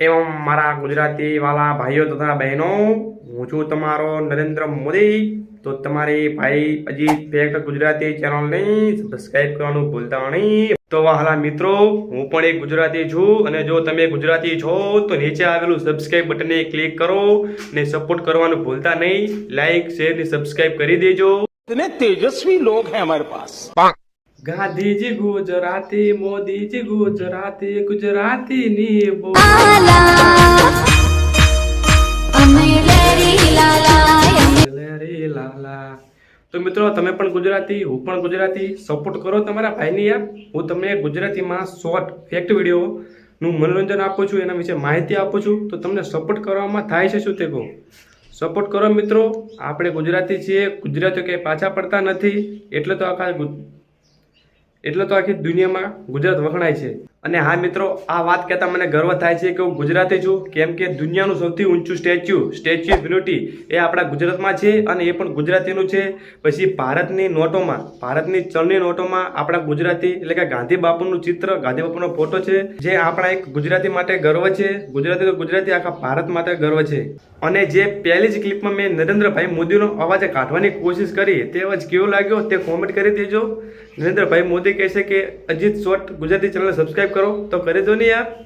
એવમ મારા ગુજરાતી ગુજરાતીવાળા ભાઈઓ તથા બહેનો હું છું તમારો નરેન્દ્ર મોદી. તો તમારી ભાઈ અજીત ફેક્ટ ગુજરાતી ચેનલને સબસ્ક્રાઈબ કરવાનું ભૂલતા નહીં. તો વાહલા મિત્રો હું પણ એક ગુજરાતી છું અને જો તમે ગુજરાતી છો તો નીચે આવેલું સબસ્ક્રાઈબ બટનને ક્લિક કરો ને સપોર્ટ કરવાનું ભૂલતા નહીં. લાઇક શેર ને સબસ્ક્રાઈબ કરી દેજો. તેજસ્વી લોક હે અમારે પાસ ગાંધીજી ગુજરાતી મોદીજી ગુજરાતી ગુજરાતી ની બોલ. તો મિત્રો તમે પણ ગુજરાતી હું પણ ગુજરાતી સપોર્ટ કરો તમારા ભાઈની યાર હું તમને ગુજરાતીમાં શોર્ટ ફેક્ટ વીડિયો નું મનોરંજન આપું છું એના વિશે માહિતી આપું છું. તો તમને સપોર્ટ કરવામાં થાય છે શું તે કહું? સપોર્ટ કરો મિત્રો. આપણે ગુજરાતી છીએ ગુજરાતીઓ કંઈ પાછા પડતા નથી. એટલે તો આખા એટલે તો આખી દુનિયામાં ગુજરાત વખણાય છે. અને હા મિત્રો, આ વાત કહેતા મને ગર્વ થાય છે કે હું ગુજરાતી છું. કેમ કે દુનિયાનું સૌથી ઊંચું સ્ટેચ્યુ સ્ટેચ્યુ ઓફ યુનિટી એ આપણા ગુજરાતમાં છે અને એ પણ ગુજરાતીનું છે. પછી ભારતની નોટોમાં, ભારતની ચલણી નોટોમાં આપણા ગુજરાતી એટલે કે ગાંધી બાપુનું ચિત્ર, ગાંધી બાપુનો ફોટો છે, જે આપણા એક ગુજરાતી માટે ગર્વ છે. ગુજરાતી તો ગુજરાતી, આખા ભારત માટે ગર્વ છે. અને જે પહેલી જ ક્લિપમાં મેં નરેન્દ્રભાઈ મોદીનો અવાજ કાઢવાની કોશિશ કરી, તે અવાજ કેવો લાગ્યો તે કોમેન્ટ કરી દેજો. નરેન્દ્રભાઈ મોદી કહે છે કે, Ajit short Gujarati channel subscribe કરો તો કરી દો ને યાર.